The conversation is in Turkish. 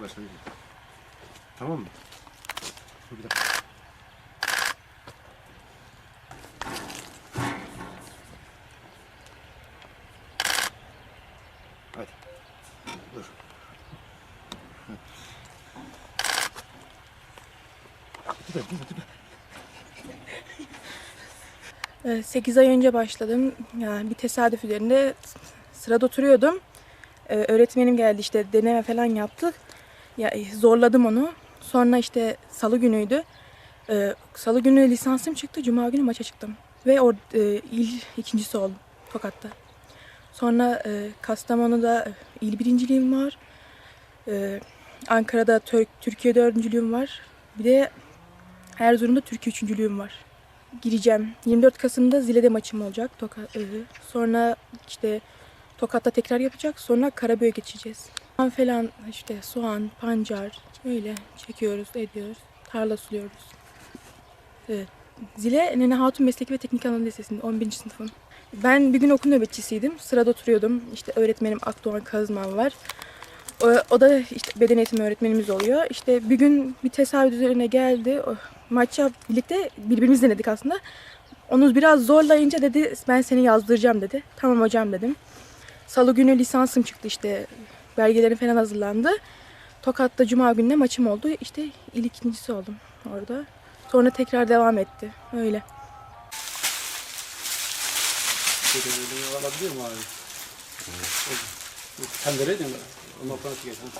başlayalım. Tamam mı? Dur bir dakika. Hadi. Dur. Dur, dur, dur. 8 ay önce başladım. Yani bir tesadüf üzerinde sırada oturuyordum. Ee, Öğretmenim geldi işte deneme falan yaptık. Ya e, zorladım onu. Sonra işte salı günüydü. Ee, Salı günü lisansım çıktı. Cuma günü maça çıktım. Ve or, e, il ikincisi oldum Tokat'ta. Sonra e, Kastamonu'da e, il birinciliğim var. Ee, Ankara'da Tür- Türkiye dördüncülüğüm var. Bir de Erzurum'da Türkiye üçüncülüğüm var gireceğim. 24 Kasım'da Zile'de maçım olacak. Tokat, e, sonra işte Tokat'ta tekrar yapacak. Sonra Karabük'e geçeceğiz. Falan işte soğan, pancar öyle çekiyoruz, ediyoruz. Tarla suluyoruz. Evet. Zile Nene Hatun Mesleki ve Teknik Anadolu Lisesi'nde 11. sınıfım. Ben bir gün okul nöbetçisiydim. Sırada oturuyordum. İşte öğretmenim Akdoğan Kazman var. O, o da işte beden eğitimi öğretmenimiz oluyor. İşte bir gün bir tesadüf üzerine geldi. O, maça birlikte birbirimizi denedik aslında. Onu biraz zorlayınca dedi ben seni yazdıracağım dedi. Tamam hocam dedim. Salı günü lisansım çıktı işte. Belgelerim falan hazırlandı. Tokat'ta cuma gününe maçım oldu. İşte il ikincisi oldum orada. Sonra tekrar devam etti. Öyle. Alabiliyor mu abi? Sen vereydin mi? Ondan sonra çıkacağım.